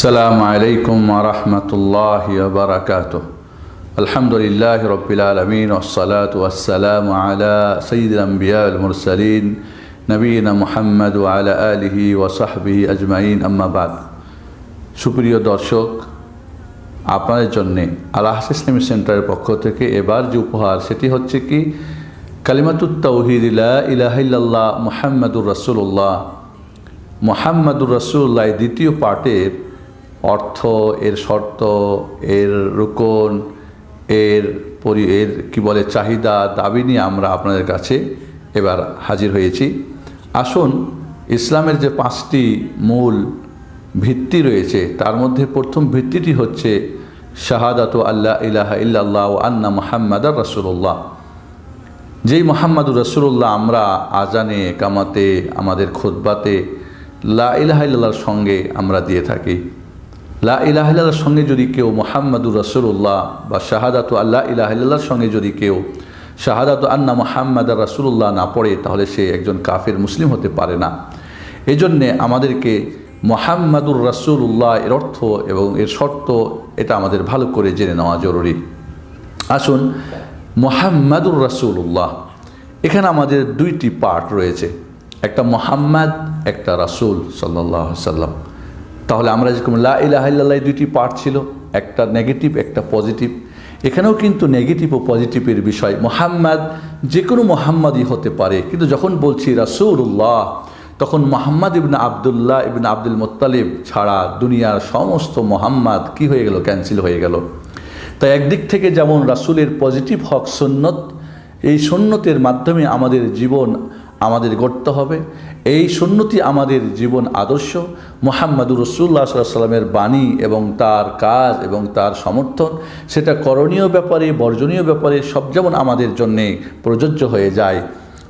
السلام عليكم ورحمة الله وبركاته الحمد لله رب العالمين والصلاة والسلام على سيد الأنبياء المرسلين نبينا محمد وعلى آله وصحبه أجمعين أما بعد সুপ্রিয় দর্শক আপনাদের জন্যে আল্লাহ ইসলামী সেন্টারের পক্ষ থেকে এবার যে উপহার সেটি হচ্ছে কি কালিমাতুত তৌহিদ ইলা ইলাহিল্লাহ মুহাম্মাদুর রসুল্লাহ মোহাম্মদুর রসুল্লাহ দ্বিতীয় পার্টের অর্থ, এর শর্ত, এর রুকন, এর পরি, এর কি বলে, চাহিদা, দাবি নিয়ে আমরা আপনাদের কাছে এবার হাজির হয়েছি। আসুন, ইসলামের যে পাঁচটি মূল ভিত্তি রয়েছে, তার মধ্যে প্রথম ভিত্তিটি হচ্ছে শাহাদাত আল্লাহ ইলাহা ইল্লাল্লাহ ও আন্না মোহাম্মদ রসুল্লাহ যেই মোহাম্মদুর রসুল্লাহ আমরা আজানে, কামাতে, আমাদের খোদবাতে লা ইলাহার সঙ্গে আমরা দিয়ে থাকি। লা ইলাহার সঙ্গে যদি কেউ মোহাম্মদুর রসুল্লাহ বা শাহাদাত আল্লাহ ইলাহার সঙ্গে যদি কেউ শাহাদাত আন্না মোহাম্মদ রসুল্লাহ না পড়ে, তাহলে সে একজন কাফের মুসলিম হতে পারে না। এজন্যে আমাদেরকে মোহাম্মদুর রসুল্লাহ এর অর্থ এবং এর শর্ত এটা আমাদের ভালো করে জেনে নেওয়া জরুরি। আসুন, মোহাম্মদুর রসুল্লাহ এখানে আমাদের দুইটি পার্ট রয়েছে। একটা মোহাম্মদ, একটা রাসুল সাল্লাহ সাল্লাম তাহলে আমরা যেরকম লা ইলাহাল্লাহ দুইটি পার্ট ছিল, একটা নেগেটিভ একটা পজিটিভ এখানেও কিন্তু নেগেটিভ ও পজিটিভের বিষয়। মোহাম্মদ যে কোনো মোহাম্মদই হতে পারে। কিন্তু যখন বলছি রাসুল্লাহ তখন মোহাম্মদ ইবনে আবদুল্লাহ ইবনে আব্দুল মোত্তালিব ছাড়া দুনিয়ার সমস্ত মোহাম্মদ কি হয়ে গেল? ক্যান্সেল হয়ে গেল। তাই একদিক থেকে যেমন রাসুলের পজিটিভ হক সুন্নত, এই সুন্নতের মাধ্যমে আমাদের জীবন আমাদের গড়তে হবে। এই সুন্নতি আমাদের জীবন আদর্শ। মোহাম্মদুর রসুল্লাহ সাল্লামের বাণী এবং তার কাজ এবং তার সমর্থন, সেটা করণীয় ব্যাপারে, বর্জনীয় ব্যাপারে সব যেমন আমাদের জন্যে প্রযোজ্য হয়ে যায়।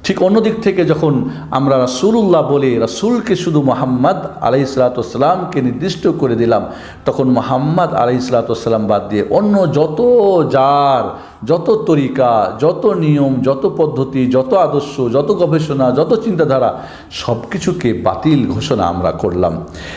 ঠিক অন্যদিক থেকে যখন আমরা রাসুল্লাহ বলে, রাসুলকে শুধু মোহাম্মদ আলাই সালাতামকে নির্দিষ্ট করে দিলাম, তখন মোহাম্মদ আলাই সালাতাম বাদ দিয়ে অন্য যত যার, যত তরিকা, যত নিয়ম, যত পদ্ধতি, যত আদর্শ, যত গবেষণা, যত চিন্তাধারা সব কিছুকে বাতিল ঘোষণা আমরা করলাম।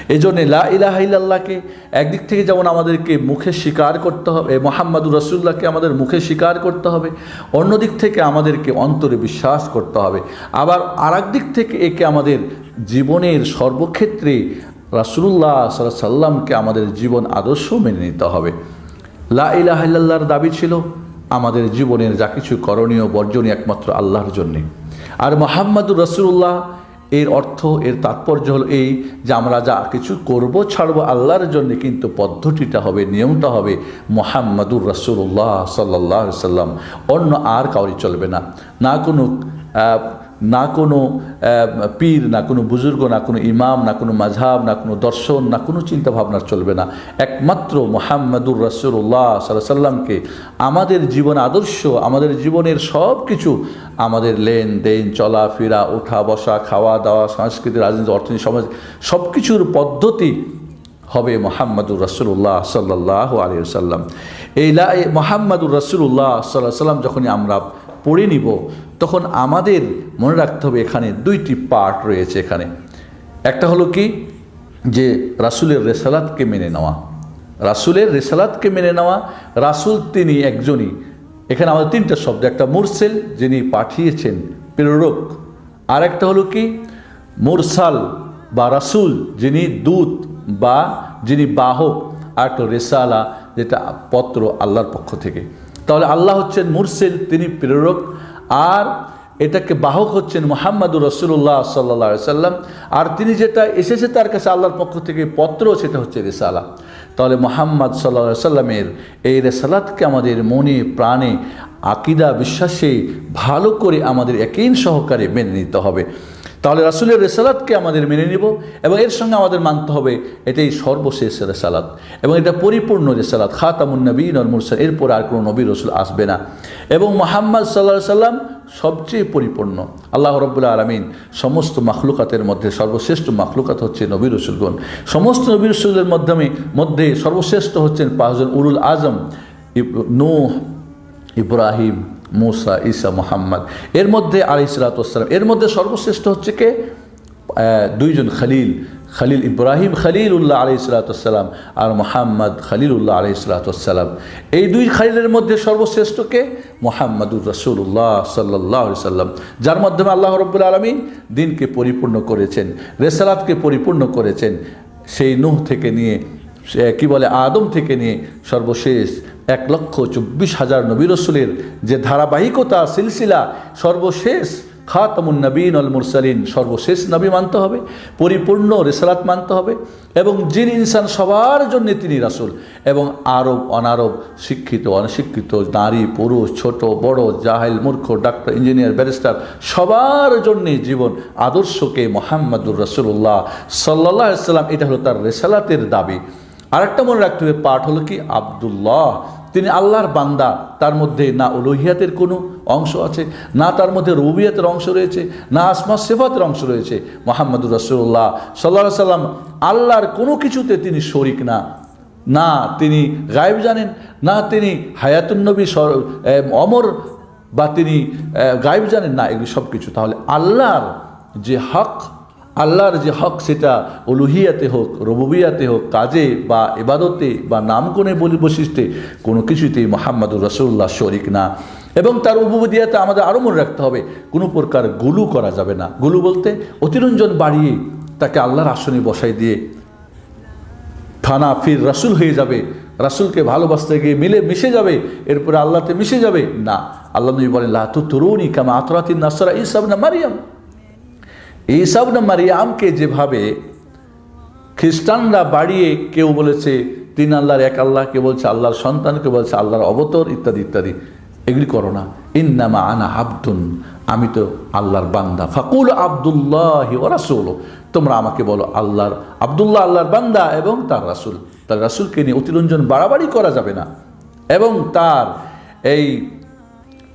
এই জন্যে লা ইলাহা ইল্লাল্লাহকে একদিক থেকে যেমন আমাদেরকে মুখে স্বীকার করতে হবে মোহাম্মদুর রসুল্লাহকে আমাদের মুখে স্বীকার করতে হবে অন্যদিক থেকে আমাদেরকে অন্তরে বিশ্বাস করতে হবে। আবার আর দিক থেকে একে আমাদের জীবনের সর্বক্ষেত্রে রাসুল্লাহ সাল্লাহ সাল্লামকে আমাদের জীবন আদর্শ মেনে নিতে হবে। লা ইলাহাল্লাহর দাবি ছিল, আমাদের জীবনের যা কিছু করণীয় বর্জনী একমাত্র আল্লাহর জন্যে। আর মোহাম্মদুর রসুল্লাহ এর অর্থ, এর তাৎপর্য হলো এই যে আমরা যা কিছু করব, ছাড়বো আল্লাহর জন্য, কিন্তু পদ্ধতিটা হবে, নিয়মটা হবে মোহাম্মদুর রসুল্লাহ সাল্লাহ সাল্লাম অন্য আর কাউরি চলবে না। না কোনো না কোনো পীর, না কোনো বুজুর্গ, না কোনো ইমাম, না কোনো মাঝাব না কোনো দর্শন, না কোনো চিন্তা ভাবনা চলবে না। একমাত্র মোহাম্মদুর রসুল্লাহ সাল্লাহ সাল্লামকে আমাদের জীবন আদর্শ, আমাদের জীবনের সব কিছু, আমাদের লেনদেন, চলাফেরা, ওঠা, বসা, খাওয়া, দাওয়া সংস্কৃতি রাজনীতি, অর্থনীতি, সমাজ সব কিছুর পদ্ধতি হবে মোহাম্মদুর রসুল্লাহ সাল্লাহ আলী সাল্লাম এই মোহাম্মদুর রসুল্লাহ সাল্লাহ সাল্লাম যখনই আমরা পড়ে নিব তখন আমাদের মনে রাখতে হবে এখানে দুইটি পার্ট রয়েছে এখানে। একটা হলো কি? যে রাসুলের রেসালাতকে মেনে নেওয়া। রাসুলের রেসালাতকে মেনে নেওয়া, রাসুল তিনি একজনই। এখানে আমাদের তিনটা শব্দ, একটা মুরসেল যিনি পাঠিয়েছেন প্রেরক আর একটা হলো কি? মুরসাল বা রাসুল যিনি দূত বা যিনি বাহক আর একটা রেসালা যেটা পত্র আল্লাহর পক্ষ থেকে। তাহলে আল্লাহ হচ্ছেন মুরসেল, তিনি প্রেরক। আর এটাকে বাহক হচ্ছেন মোহাম্মদুর রসুল্লাহ সাল্লা সাল্লাম। আর তিনি যেটা এসেছে তার কাছে আল্লাহর পক্ষ থেকে পত্র, সেটা হচ্ছে রেসালা। তাহলে মোহাম্মদ সাল্লা সাল্লামের এই রেসালাতকে আমাদের মনে, প্রাণে, আকিদা, বিশ্বাসে ভালো করে আমাদের একই সহকারে মেনে নিতে হবে। তাহলে রাসুলের রেসালাতকে আমাদের মেনে নিব এবং এর সঙ্গে আমাদের মানতে হবে এটাই সর্বশেষ রেসালাত এবং এটা পরিপূর্ণ রেসালাত। খাতামুন নবীন আর মুরসাল এরপর আর কোনো নবী রসুল আসবে না। এবং মোহাম্মদ সাল্লাহ সাল্লাম সবচেয়ে পরিপূর্ণ। আল্লাহ রব্বুল্লা আলমিন সমস্ত মাখলুকাতের মধ্যে সর্বশ্রেষ্ঠ মাখলুকাত হচ্ছে নবী রসুলগণ। সমস্ত নবী রসুলের মাধ্যমে, মধ্যে সর্বশ্রেষ্ঠ হচ্ছেন পাঁচজন উরুল আজম নূহ, ইব্রাহিম মুসা, ঈসা, মোহাম্মদ। এর মধ্যে আলি সালাতাম এর মধ্যে সর্বশ্রেষ্ঠ হচ্ছে কে? দুইজন খালিল। খালিল ইব্রাহিম, খালিলুল্লাহ আলি সালাতাম আর মোহাম্মদ, খালিলুল্লাহ আলি সালাতাম এই দুই খালিলের মধ্যে সর্বশ্রেষ্ঠ সর্বশ্রেষ্ঠকে মোহাম্মদুর রসুল্লাহ সাল্লাহ সাল্লাম যার মাধ্যমে আল্লাহ রব্বুল আলমী দিনকে পরিপূর্ণ করেছেন, রেসালাতকে পরিপূর্ণ করেছেন। সেই নুহ থেকে নিয়ে, সে কি বলে, আদম থেকে নিয়ে সর্বশেষ এক লক্ষ চব্বিশ হাজার নবী রসুলের যে ধারাবাহিকতা সিলসিলা, সর্বশেষ খাতামুন নবীন অল মুরসালিন, সর্বশেষ নবী মানতে হবে, পরিপূর্ণ রেসালাত মানতে হবে, এবং যিনি ইনসান সবার জন্য তিনি রাসুল, এবং আরব অনারব, শিক্ষিত অনশিক্ষিত নারী, পুরুষ, ছোট, বড়, জাহেল, মূর্খ, ডাক্তার, ইঞ্জিনিয়ার, ব্যারিস্টার, সবার জন্যে জীবন আদর্শকে মোহাম্মদুর রসুল্লাহ সাল্লাহ সাল্লাম এটা হলো তার রেসালাতের দাবি। আরেকটা মনে রাখতে হবে, পাঠ হলো কি? আবদুল্লাহ। তিনি আল্লাহর বান্দা, তার মধ্যে না উলুহিয়াতের কোনো অংশ আছে, না তার মধ্যে রবিয়াতের অংশ রয়েছে, না আসমা সেফাতের অংশ রয়েছে। মোহাম্মদুর রসুল্লাহ সাল্লাহ সাল্লাম আল্লাহর কোনো কিছুতে তিনি শরিক না। না তিনি গায়েব জানেন, না তিনি হায়াতুন্নবী অমর, বা তিনি গায়েব জানেন, না এগুলি সব কিছু তাহলে আল্লাহর যে হক আল্লাহর যে হক সেটা অলুহিয়াতে হোক, রবুবিয়াতে হোক, কাজে বা এবাদতে বা নামগুণে বলি বৈশিষ্ট্যে কোনো কিছুতেই মোহাম্মদুর রসুল্লাহ শরিক না। এবং তার উপবদিয়াতে আমাদের আরও মনে রাখতে হবে, কোনো প্রকার গুলু করা যাবে না। গুলু বলতে অতিরঞ্জন বাড়িয়ে তাকে আল্লাহর আসনে বসাই দিয়ে থানা ফির রাসুল হয়ে যাবে, রাসুলকে ভালোবাসতে গিয়ে মিলে মিশে যাবে, এরপরে আল্লাহতে মিশে যাবে। না, আল্লাহ নবী বলেন লাতু তরুণী কামা আতরাতিন নাসরা ইসাব না মারিয়াম। এইসব না মারিয়ামকে যেভাবে খ্রিস্টানরা বাড়িয়ে কেউ বলেছে, তিন আল্লাহর এক আল্লাহ কে বলছে, আল্লাহর সন্তান কে বলছে, আল্লাহর অবতর ইত্যাদি ইত্যাদি। এগুলি করো না। ইন্নামা আনা আব্দুন আমি তো আল্লাহর বান্দা ফাকুল আবদুল্লাহ ও রাসুল তোমরা আমাকে বলো, আল্লাহর আবদুল্লাহ আল্লাহর বান্দা এবং তার রাসুল তার রাসুলকে নিয়ে অতিরঞ্জন বাড়াবাড়ি করা যাবে না এবং তার এই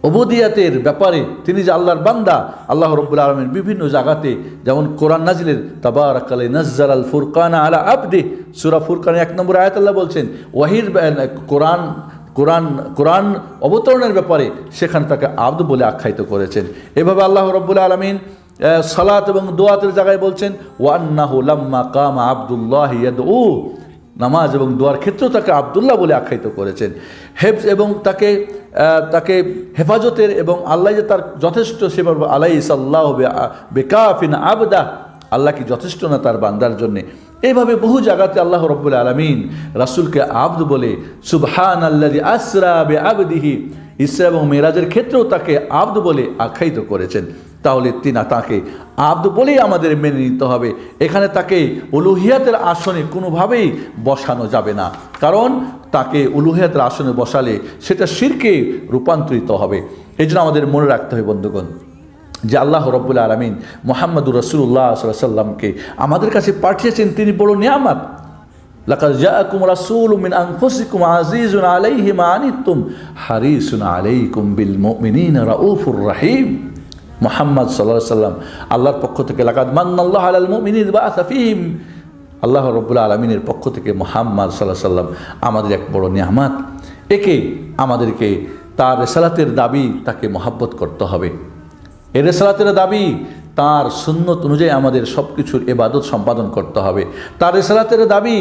অবদিয়াতের ব্যাপারে তিনি যে আল্লাহর বান্দা, আল্লাহ রব্বুল আলমের বিভিন্ন জায়গাতে যেমন কোরআন নাজিলের তাবার আকালে নজ্জার আল ফুরকান আলা আবদে সুরা ফুরকান এক নম্বর আয়াত আল্লাহ বলছেন, ওয়াহির কোরআন কোরআন কোরআন অবতরণের ব্যাপারে সেখানে তাকে আব্দ বলে আখ্যায়িত করেছেন। এভাবে আল্লাহ রব্বুল আলমিন সালাত এবং দোয়াতের জায়গায় বলছেন, ওয়ান্নাহু লাম্মা কাম আবদুল্লাহ ইয়াদ ও নামাজ এবং দোয়ার ক্ষেত্রেও তাকে আবদুল্লাহ বলে আখ্যায়িত করেছেন। হেফজ এবং তাকে তাকে হেফাজতের এবং আল্লাহ যে তার যথেষ্ট সেবা আলাই সাল্লাহ বেকাফিন আবদা, আল্লাহ কি যথেষ্ট না তার বান্দার জন্যে? এইভাবে বহু জায়গাতে আল্লাহ রব্বুল আলমিন রাসুলকে আব্দ বলে সুবহান আল্লাহ আসরা বে আবদিহি, ইসরা এবং মেরাজের ক্ষেত্রেও তাকে আব্দ বলে আখ্যায়িত করেছেন। তাহলে তিনা তাকে আব্দ বলেই আমাদের মেনে নিতে হবে। এখানে তাকে উলুহিয়াতের আসনে কোনোভাবেই বসানো যাবে না। কারণ তাকে উলুহিয়াতের আসনে বসালে সেটা শিরকে রূপান্তরিত হবে। এই জন্য আমাদের মনে রাখতে হবে, বন্ধুগণ, যে আল্লাহ রব্বুল আলমিন মোহাম্মদুর রসুল্লাহ সাল্লামকে আমাদের কাছে পাঠিয়েছেন। তিনি বড় নিয়ামাত। মা আনিতুম হারিসুন আলাইকুম বিল মুমিনিনা রাউফুর রহিম। মোহাম্মদ সাল্লাহ সাল্লাম আল্লাহর পক্ষ থেকে, লাকাদ মান্নাল্লাহ আলাল মুমিনিন বাআসা ফীহিম। আল্লাহ রব্বুল আলমিনের পক্ষ থেকে মোহাম্মদ সাল্লাহ সাল্লাম আমাদের এক বড় নিয়ামাত। একে আমাদেরকে তার রেসালাতের দাবি তাকে মহাব্বত করতে হবে। এ রেসালাতের দাবি তার সুন্নত অনুযায়ী আমাদের সব কিছুর এবাদত সম্পাদন করতে হবে। তার রেসালাতের দাবি,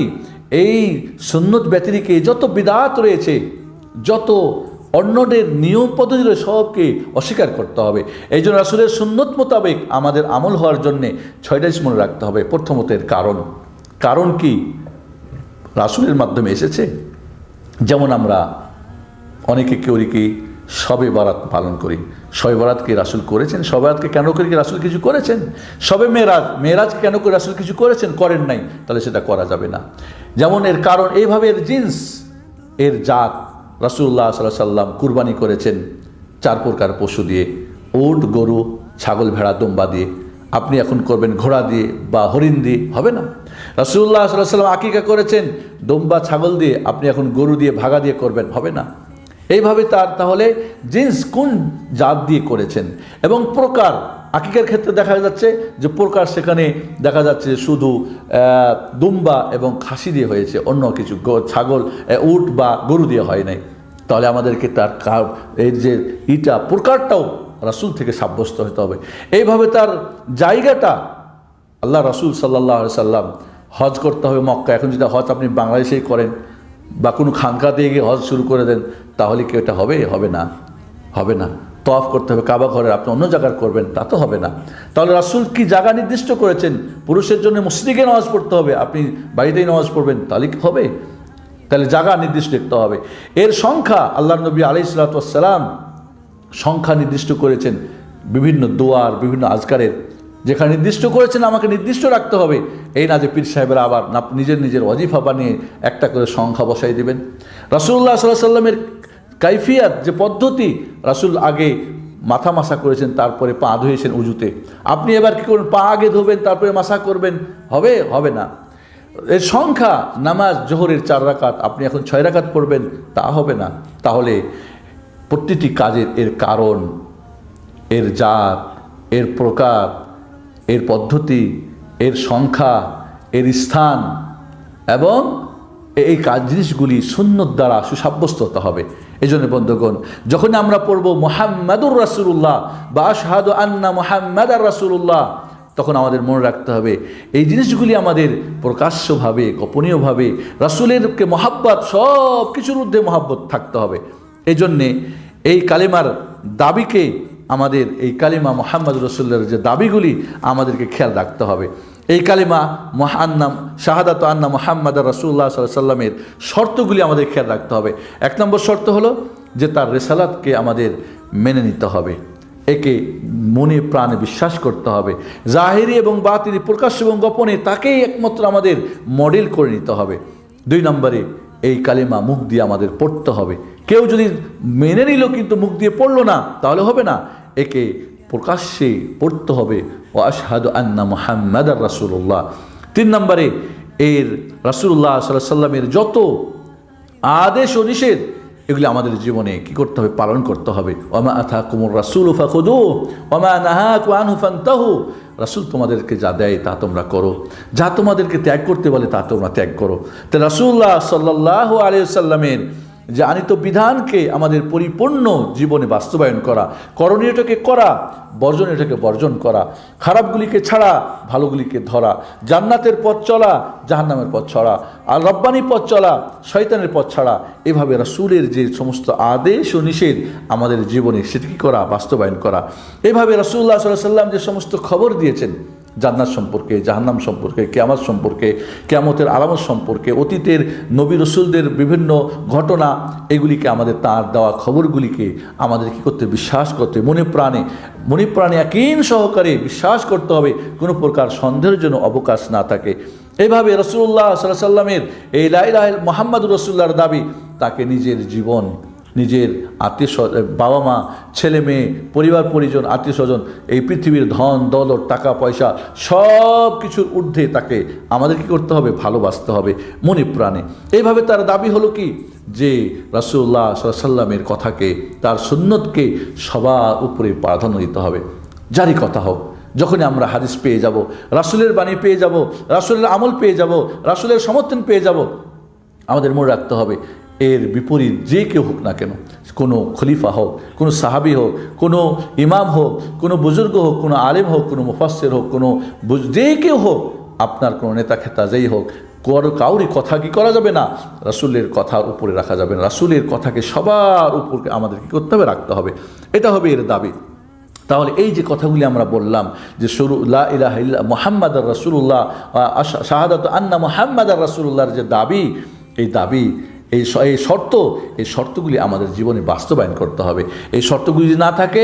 এই সুন্নত ব্যতিরিকে যত বিদাত রয়েছে, যত অন্যদের নিয়ম পদ্ধতি সবকে অস্বীকার করতে হবে। এই জন্য আসলের সুন্নত মোতাবেক আমাদের আমল হওয়ার জন্যে ছয়টা মনে রাখতে হবে। প্রথমতের কারণ। কারণ কি? রাসুলের মাধ্যমে এসেছে। যেমন আমরা অনেকে কেউ কি, সবে বারাত পালন করি। সবে বারাতকে রাসুল করেছেন? সবে বারাতকে কেন করে কি রাসুল কিছু করেছেন? সবে মেয়েরাজ মেয়েরাজকে কেন করে রাসুল কিছু করেছেন? করেন নাই, তাহলে সেটা করা যাবে না। যেমন এর কারণ, এইভাবে এর জিন্স, এর জাত রাসুল্লাহ সাল্লাহ সাল্লাম কুরবানি করেছেন চার প্রকার পশু দিয়ে। ওট গরু, ছাগল, ভেড়া, দম্বা দিয়ে। আপনি এখন করবেন ঘোড়া দিয়ে বা হরিণ দিয়ে, হবে না? রাসুল্লাহ সাল্লাহ সাল্লাম আকিকা করেছেন, দম্বা, ছাগল দিয়ে। আপনি এখন গরু দিয়ে, ভাগা দিয়ে করবেন, হবে না? এইভাবে তার তাহলে জিন্স কোন জাত দিয়ে করেছেন? এবং প্রকার, আকিকার ক্ষেত্রে দেখা যাচ্ছে যে প্রকার সেখানে দেখা যাচ্ছে শুধু দুম্বা এবং খাসি দিয়ে হয়েছে, অন্য কিছু ছাগল উট বা গরু দিয়ে হয় নাই। তাহলে আমাদেরকে তার এর যে ইটা, প্রকারটাও রাসুল থেকে সাব্যস্ত হতে হবে। এইভাবে তার জায়গাটা আল্লাহ রসুল সাল্লাহ সাল্লাম হজ করতে হবে মক্কা এখন যদি হজ আপনি বাংলাদেশেই করেন বা কোনো খানকা দিয়ে গিয়ে হজ শুরু করে দেন, তাহলে কি এটা হবে? হবে না। হবে না। তফ করতে হবে কাবা ঘরের, আপনি অন্য জায়গার করবেন, তা তো হবে না। তাহলে রাসুল কি জায়গা নির্দিষ্ট করেছেন? পুরুষের জন্য মসজিদে নামাজ পড়তে হবে, আপনি বাড়িতেই নামাজ পড়বেন, তাহলে কি হবে? তাহলে জায়গা নির্দিষ্ট দেখতে হবে। এর সংখ্যা আল্লাহ নবী আলি সালাতাম সংখ্যা নির্দিষ্ট করেছেন বিভিন্ন দোয়ার, বিভিন্ন আজকারের। যেখানে নির্দিষ্ট করেছেন, আমাকে নির্দিষ্ট রাখতে হবে। এই না যে পীর সাহেবের আবার না, নিজের নিজের অজিফা বানিয়ে একটা করে সংখ্যা বসাই দেবেন। রাসুল্লাহ সাল্লাহ সাল্লামের কাইফিয়াত, যে পদ্ধতি রাসুল আগে মাথা মাসা করেছেন, তারপরে পা ধুয়েছেন উজুতে। আপনি এবার কী করবেন? পা আগে ধোবেন, তারপরে মাসা করবেন? হবে? হবে না। এর সংখ্যা, নামাজ, জোহরের চার রাকাত, আপনি এখন ছয় রাকাত পড়বেন, তা হবে না। তাহলে প্রতিটি কাজের এর কারণ, এর জাত, এর প্রকার এর পদ্ধতি, এর সংখ্যা, এর স্থান এবং এই কাজ জিনিসগুলি সুন্নত দ্বারা সুসাব্যস্ত হতে হবে। এই জন্য বন্ধুগণ যখন আমরা পড়ব মোহাম্মদুর রাসুল্লাহ বা শাহাদ আন্না মোহাম্মদ আর রাসুল্লাহ তখন আমাদের মনে রাখতে হবে, এই জিনিসগুলি আমাদের প্রকাশ্যভাবে, গোপনীয়ভাবে, রাসুলেরকে মহাব্বত সব কিছুর ঊর্ধ্বে মহাব্বত থাকতে হবে। এই জন্যে এই কালেমার দাবিকে আমাদের এই কালিমা মোহাম্মদ রসুল্লার যে দাবিগুলি আমাদেরকে খেয়াল রাখতে হবে। এই কালিমা মহান্নাম শাহাদাত আন্না মোহাম্মদ রসুল্লাহ সাল্লামের শর্তগুলি আমাদের খেয়াল রাখতে হবে। এক নম্বর শর্ত হলো যে তার রেসালাতকে আমাদের মেনে নিতে হবে। একে মনে প্রাণে বিশ্বাস করতে হবে। জাহেরি এবং বাতিরি প্রকাশ এবং গোপনে তাকেই একমাত্র আমাদের মডেল করে নিতে হবে। দুই নম্বরে এই কালিমা মুখ দিয়ে আমাদের পড়তে হবে। কেউ যদি মেনে নিল কিন্তু মুখ দিয়ে পড়ল না, তাহলে হবে না। একে প্রকাশ্যে পড়তে হবে। ও আশহাদ আন্না মোহাম্মদ আর রাসুল্লাহ তিন নম্বরে, এর রাসুল্লাহ সাল্লাহ সাল্লামের যত আদেশ ও নিষেধ, এগুলি আমাদের জীবনে কি করতে হবে? পালন করতে হবে। ওমা আথা কুমুর রাসুল ফাখুদু ওমা নাহা কুয়ানহু ফান্তাহু। রাসুল তোমাদেরকে যা দেয় তা তোমরা করো। যা তোমাদেরকে ত্যাগ করতে বলে তা তোমরা ত্যাগ করো। তো রাসুল্লাহ সাল্লাহ আলিয়াল্লামের যে আনিত বিধানকে আমাদের পরিপূর্ণ জীবনে বাস্তবায়ন করা, করণীয়টাকে করা, বর্জনীয়টাকে বর্জন করা, খারাপগুলিকে ছাড়া, ভালোগুলিকে ধরা, জান্নাতের পথ চলা, জাহান্নামের পথ ছড়া, আর রব্বানি পথ চলা, শয়তানের পথ ছাড়া, এভাবে রাসুলের যে সমস্ত আদেশ ও নিষেধ আমাদের জীবনে সেটি করা, বাস্তবায়ন করা? এভাবে রাসুল্লাহ সাল্লাহ সাল্লাম যে সমস্ত খবর দিয়েছেন জান্নাত সম্পর্কে, জাহান্নাম সম্পর্কে, কেয়ামত সম্পর্কে, কেয়ামতের আলামত সম্পর্কে, অতীতের নবী রসুলদের বিভিন্ন ঘটনা, এগুলিকে আমাদের তার দেওয়া খবরগুলিকে আমাদের কী করতে বিশ্বাস করতে মনে প্রাণে মনে প্রাণে একইন সহকারে বিশ্বাস করতে হবে। কোনো প্রকার সন্দেহের জন্য অবকাশ না থাকে। এইভাবে রসুল্লাহ সাল্লাহ সাল্লামের এই লাইলাহ মোহাম্মদ রসুল্লাহর দাবি, তাকে নিজের জীবন নিজের আত্মীয় বাবা মা, ছেলে মেয়ে, পরিবার পরিজন, আত্মীয় স্বজন, এই পৃথিবীর ধন, দৌলত, টাকা, পয়সা সব কিছুর ঊর্ধ্বে তাকে আমাদের কী করতে হবে? ভালোবাসতে হবে মনে প্রাণে। এইভাবে তার দাবি হলো কি? যে রাসুল্লাহ সাল্লামের কথাকে, তার সুন্নতকে সবার উপরে প্রাধান্য দিতে হবে। যারই কথা হোক, যখনই আমরা হাদিস পেয়ে যাব, রাসুলের বাণী পেয়ে যাব, রাসুলের আমল পেয়ে যাব, রাসুলের সমর্থন পেয়ে যাব, আমাদের মনে রাখতে হবে এর বিপরীত যে কেউ হোক না কেন, কোনো খলিফা হোক, কোনো সাহাবি হোক, কোনো ইমাম হোক, কোনো বুজুর্গ হোক, কোনো আলেম হোক, কোনো মুফাসের হোক, কোনো যে কেউ হোক, আপনার কোনো নেতা খেতা যেই হোক কাউরি কথা কি করা যাবে না? রাসুলের কথার উপরে রাখা যাবে না। রাসুলের কথাকে সবার উপরকে আমাদের কী করতে হবে? রাখতে হবে। এটা হবে এর দাবি। তাহলে এই যে কথাগুলি আমরা বললাম যে সরু ইলাহ মোহাম্মদ আর রসুল্লাহ শাহাদাত আন্না মোহাম্মদ আর রসুল্লাহর যে দাবি, এই দাবি এই এই শর্ত, এই শর্তগুলি আমাদের জীবনে বাস্তবায়ন করতে হবে। এই শর্তগুলি যদি না থাকে,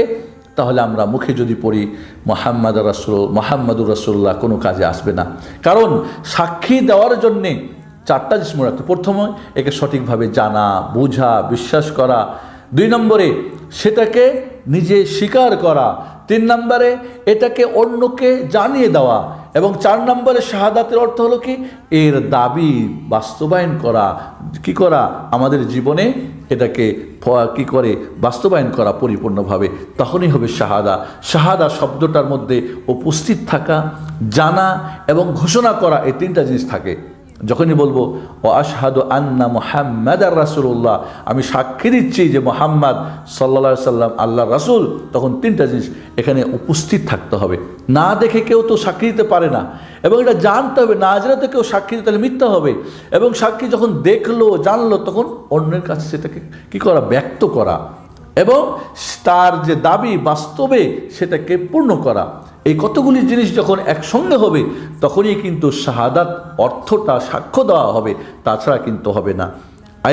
তাহলে আমরা মুখে যদি পড়ি, মোহাম্মদ রাসুল, মোহাম্মদুর রাসুল্লাহ কোনো কাজে আসবে না। কারণ সাক্ষী দেওয়ার জন্যে চারটা জিনিস মনে রাখতে প্রথমে, একে সঠিকভাবে জানা, বোঝা, বিশ্বাস করা। দুই নম্বরে, সেটাকে নিজে স্বীকার করা। তিন নম্বরে, এটাকে অন্যকে জানিয়ে দেওয়া। এবং চার নম্বরে শাহাদাতের অর্থ হলো কি? এর দাবি বাস্তবায়ন করা। কি করা? আমাদের জীবনে এটাকে কি করে? বাস্তবায়ন করা পরিপূর্ণভাবে। তখনই হবে শাহাদা। শাহাদা শব্দটার মধ্যে উপস্থিত থাকা, জানা এবং ঘোষণা করা এই তিনটা জিনিস থাকে। যখনই বলব, ও আশহাদু আন্না মোহাম্মদ আর রাসুল্লাহ আমি সাক্ষী দিচ্ছি যে মোহাম্মদ সাল্লা সাল্লাম আল্লাহ রাসুল, তখন তিনটা জিনিস এখানে উপস্থিত থাকতে হবে। না দেখে কেউ তো সাক্ষী দিতে পারে না। এবং এটা জানতে হবে, না জেনে তো কেউ সাক্ষী দিতে হলে মিথ্যা হবে। এবং সাক্ষী যখন দেখল, জানলো, তখন অন্যের কাছে সেটাকে কি করা? ব্যক্ত করা। এবং তার যে দাবি বাস্তবে, সেটাকে পূর্ণ করা। এই কতগুলি জিনিস যখন একসঙ্গে হবে, তখনই কিন্তু শাহাদাত অর্থটা সাক্ষ্য দেওয়া হবে, তাছাড়া কিন্তু হবে না।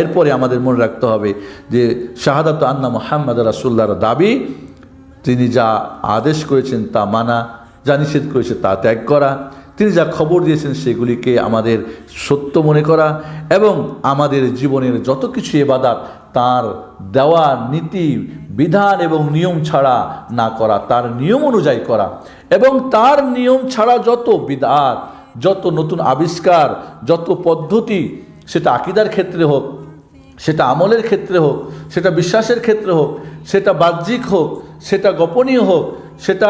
এরপরে আমাদের মনে রাখতে হবে যে শাহাদাত আন্না মোহাম্মদ রাসুল্লাহর দাবি, তিনি যা আদেশ করেছেন তা মানা, যা নিষেধ করেছে তা ত্যাগ করা, তিনি যা খবর দিয়েছেন সেগুলিকে আমাদের সত্য মনে করা এবং আমাদের জীবনের যত কিছু এবাদাত তার দেওয়া নীতি, বিধান এবং নিয়ম ছাড়া না করা, তার নিয়ম অনুযায়ী করা। এবং তার নিয়ম ছাড়া যত বিধাত যত নতুন আবিষ্কার, যত পদ্ধতি, সেটা আকিদার ক্ষেত্রে হোক, সেটা আমলের ক্ষেত্রে হোক, সেটা বিশ্বাসের ক্ষেত্রে হোক, সেটা বাহ্যিক হোক, সেটা গোপনীয় হোক, সেটা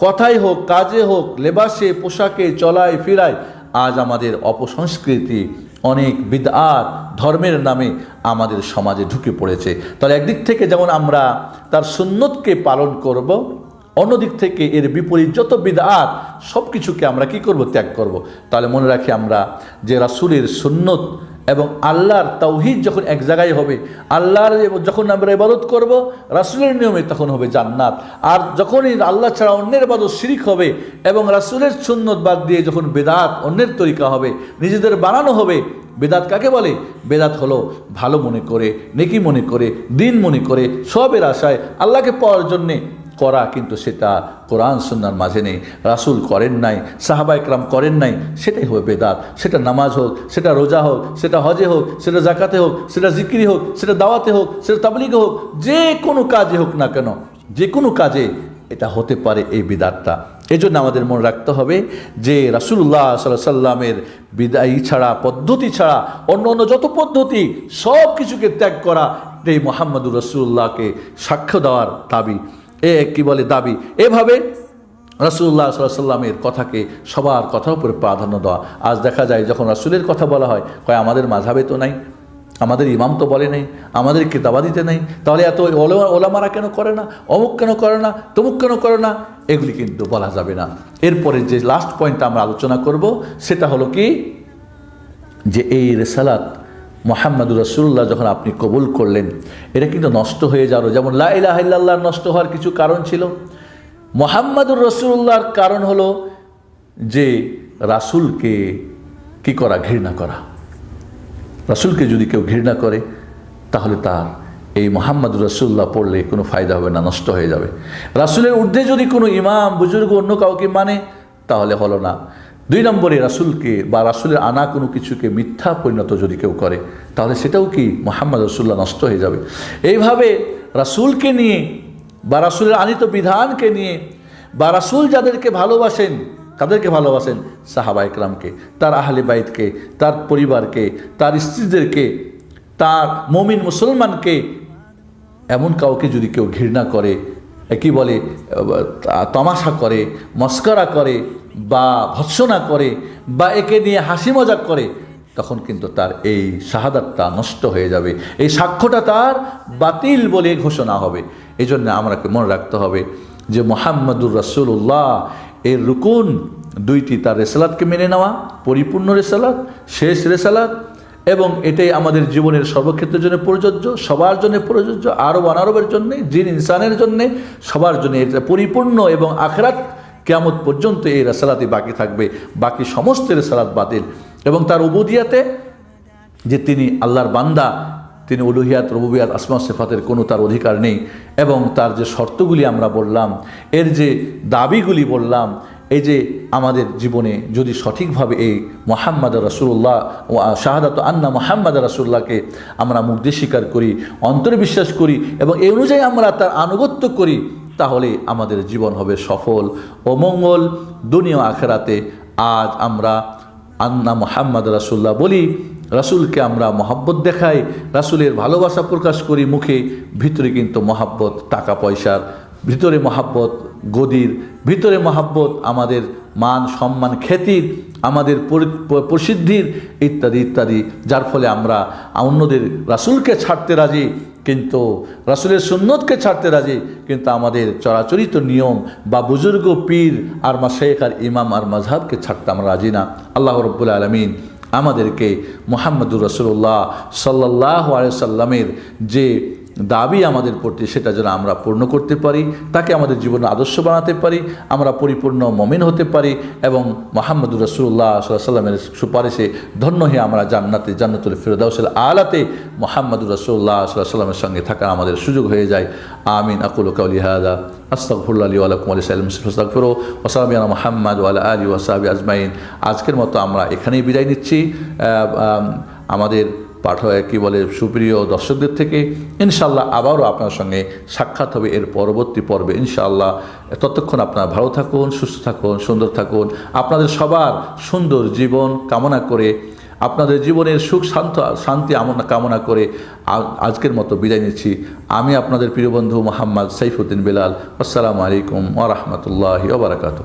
কথাই হোক, কাজে হোক, লেবাসে, পোশাকে, চলায়, ফিরায়, আজ আমাদের অপসংস্কৃতি অনেক বিদআত ধর্মের নামে আমাদের সমাজে ঢুকে পড়েছে। তাহলে একদিক থেকে যেমন আমরা তার সুন্নতকে পালন করব অন্যদিক থেকে এর বিপরীত যত বিদআত সব কিছুকে আমরা কি করব? ত্যাগ করব। তাহলে মনে রাখি আমরা যে রাসূলের সুন্নত এবং আল্লাহর তাওহিদ যখন এক জায়গায় হবে, আল্লাহর যখন আমরা ইবাদত করব, রাসূলের নিয়মে তখন হবে জান্নাত। আর যখনই আল্লাহ ছাড়া অন্যের ইবাদত শিরিক হবে এবং রাসূলের সুন্নত বাদ দিয়ে যখন বেদাত অন্যের তরিকা হবে, নিজেদের বানানো হবে, বেদাত কাকে বলে? বেদাত হলো ভালো মনে করে, নেকি মনে করে, দিন মনে করে, সবের আশায় আল্লাহকে পাওয়ার জন্যে করা, কিন্তু সেটা কোরআন, সুন্নার মাঝে নেই। রাসুল করেন নাই, সাহাবা একরাম করেন নাই, সেটাই হবে বেদাত। সেটা নামাজ হোক, সেটা রোজা হোক, সেটা হজে হোক, সেটা জাকাতে হোক, সেটা জিক্রি হোক, সেটা দাওয়াতে হোক, সেটা তাবলিগে হোক, যে কোনো কাজে হোক না কেন, যে কোনো কাজে এটা হতে পারে এই বিদাতটা। এই জন্য আমাদের মনে রাখতে হবে যে রাসুল্লাহ সাল্লাহ সাল্লামের বিদায়ী ছাড়া, পদ্ধতি ছাড়া, অন্য অন্য যত পদ্ধতি, সব কিছুকে ত্যাগ করা, এই মোহাম্মদুর রসুল্লাহকে সাক্ষ্য দেওয়ার দাবি। এ কি বলে দাবি? এভাবে রাসুল্লাহ সাল্লামের কথাকে সবার কথার উপরে প্রাধান্য দেওয়া। আজ দেখা যায় যখন রাসুলের কথা বলা হয়, কয়, আমাদের মাঝাবে তো নাই, আমাদের ইমাম তো বলে নেই, আমাদের কেতাবাদিতে নেই, তাহলে এত ওলা, ওলামারা কেন করে না? অমুক কেন করে না? তমুক কেন করে না? এগুলি কিন্তু বলা যাবে না। এরপরে যে লাস্ট পয়েন্টটা আমরা আলোচনা করব, সেটা হলো কি? যে এই রেসালাত মোহাম্মদুর রসুল্লাহ যখন আপনি কবুল করলেন, এটা কিন্তু নষ্ট হয়ে যাওয়ার, যেমন লাইলাহিল্লাহ নষ্ট হওয়ার কিছু কারণ ছিল। মোহাম্মদুর রসুল্লাহর কারণ হলো যে রাসুলকে কি করা, ঘৃণা করা। রাসুলকে যদি কেউ ঘৃণা করে, তাহলে তার এই মোহাম্মদ রসুল্লাহ পড়লে কোনো ফায়দা হবে না, নষ্ট হয়ে যাবে। রাসুলের ঊর্ধ্বে যদি কোনো ইমাম, বুজুর্গ অন্য কাউকে মানে তাহলে হলো না। দুই নম্বরে রাসুলকে বা রাসুলের আনা কোনো কিছুকে মিথ্যা পরিণত যদি কেউ করে, তাহলে সেটাও কি মোহাম্মদ রসুল্লাহ নষ্ট হয়ে যাবে? এইভাবে রাসুলকে নিয়ে বা রাসুলের আনিত বিধানকে নিয়ে বা রাসুল যাদেরকে ভালোবাসেন, তাদেরকে ভালোবাসেন সাহাবা ইকরামকে তার আহলে বাইতকে, তার পরিবারকে, তার স্ত্রীদেরকে, তার মমিন মুসলমানকে এমন কাউকে যদি কেউ ঘৃণা করে কি বলে তামাশা করে, মস্করা করে বা ভৎসনা করে বা একে নিয়ে হাসি মজাক করে, তখন কিন্তু তার এই শাহাদাতটা নষ্ট হয়ে যাবে। এই সাক্ষ্যটা তার বাতিল বলে ঘোষণা হবে। এই জন্য আমাকে মনে রাখতে হবে যে মোহাম্মদুর রাসুল্লাহ এর রুকুন দুইটি, তার রেসালাতকে মেনে নেওয়া, পরিপূর্ণ রেসালাত, শেষ রেসালাত, এবং এটাই আমাদের জীবনের সর্বক্ষেত্রের জন্য প্রযোজ্য, সবার জন্য প্রযোজ্য, আরব অনারবের জন্যে, জিন ইনসানের জন্যে, সবার জন্য এটা পরিপূর্ণ এবং আখরাত কেমত পর্যন্ত এই রেসালাতই বাকি থাকবে, বাকি সমস্ত রেসালাত বাতিল। এবং তার উবুদিয়াতে যে তিনি আল্লাহর বান্দা, তিনি উলুহিয়াত, রবুবিয়াত, আসমা, সেফাতের কোনো তার অধিকার নেই। এবং তার যে শর্তগুলি আমরা বললাম, এর যে দাবিগুলি বললাম, এই যে আমাদের জীবনে যদি সঠিকভাবে এই মোহাম্মদ রসুল্লাহ ও শাহাদাত আন্না মোহাম্মদ রসুল্লাহকে আমরা মুগ্ধে স্বীকার করি অন্তরে বিশ্বাস করি এবং এই অনুযায়ী আমরা তার আনুগত্য করি তাহলে আমাদের জীবন হবে সফল ও মঙ্গল দুনিয়া আখেরাতে। আজ আমরা আন্না মোহাম্মদ রাসুল্লাহ বলি, রাসুলকে আমরা মহাব্বত দেখাই, রাসুলের ভালোবাসা প্রকাশ করি মুখে, ভিতরে কিন্তু মহাব্বত, টাকা পয়সার, ভিতরে মহাব্বত, গদির, ভিতরে মহাব্বত, আমাদের মান সম্মান খ্যাতির আমাদের প্রসিদ্ধির ইত্যাদি ইত্যাদি, যার ফলে আমরা অন্যদের রাসূলকে ছাড়তে রাজি কিন্তু রাসুলের সুন্নতকে ছাড়তে রাজি, কিন্তু আমাদের চরাচরিত নিয়ম বা বুজুর্গ পীর আর মা শেখ আর ইমাম আর মাঝহাবকে ছাড়তে আমরা রাজি না। আল্লাহ রব্বুল আলমিন আমাদেরকে মোহাম্মদুর রসুল্লাহ সাল্লাহ সাল্লামের যে দাবি আমাদের প্রতি, সেটা যেন আমরা পূর্ণ করতে পারি, তাকে আমাদের জীবনে আদর্শ বানাতে পারি, আমরা পরিপূর্ণ মমিন হতে পারি এবং মোহাম্মদুর রসুল্লাহ সাল্লামের সুপারিশে ধন্য হয়ে আমরা জান্নাতে, জান্নাতুল ফিরদাউসেল আলাতে মোহাম্মদুর রসুল্লাহ সাল্লাহ সাল্লামের সঙ্গে থাকার আমাদের সুযোগ হয়ে যায়। আমিন। আকুল কাউলি হাদা। আস্তাগফিরুল্লাহ লি ওয়া লাকুম ওয়া লিসাইল মুসলিমিন ফাস্তাগফিরু। ওয়া সাল্লামু আলা মুহাম্মাদ ওয়া আলা আলিহি ওয়া সাহবিহি আজমাইন। আজকের মতো আমরা এখানেই বিদায় নিচ্ছি। আমাদের পাঠ কি বলে, সুপ্রিয় দর্শকদের থেকে। ইনশাল্লাহ আবারও আপনার সঙ্গে সাক্ষাৎ হবে এর পরবর্তী পর্বে। ইনশাআল্লাহ ততক্ষণ আপনারা ভালো থাকুন, সুস্থ থাকুন, সুন্দর থাকুন। আপনাদের সবার সুন্দর জীবন কামনা করে, আপনাদের জীবনের সুখ, শান্ত, শান্তি আমনা, কামনা করে আজকের মতো বিদায় নিচ্ছি। আমি আপনাদের প্রিয় বন্ধু মোহাম্মদ সাইফুদ্দিন বেলাল। আসসালামু আলাইকুম ওরহমতুল্লাহি ওবরাকাতু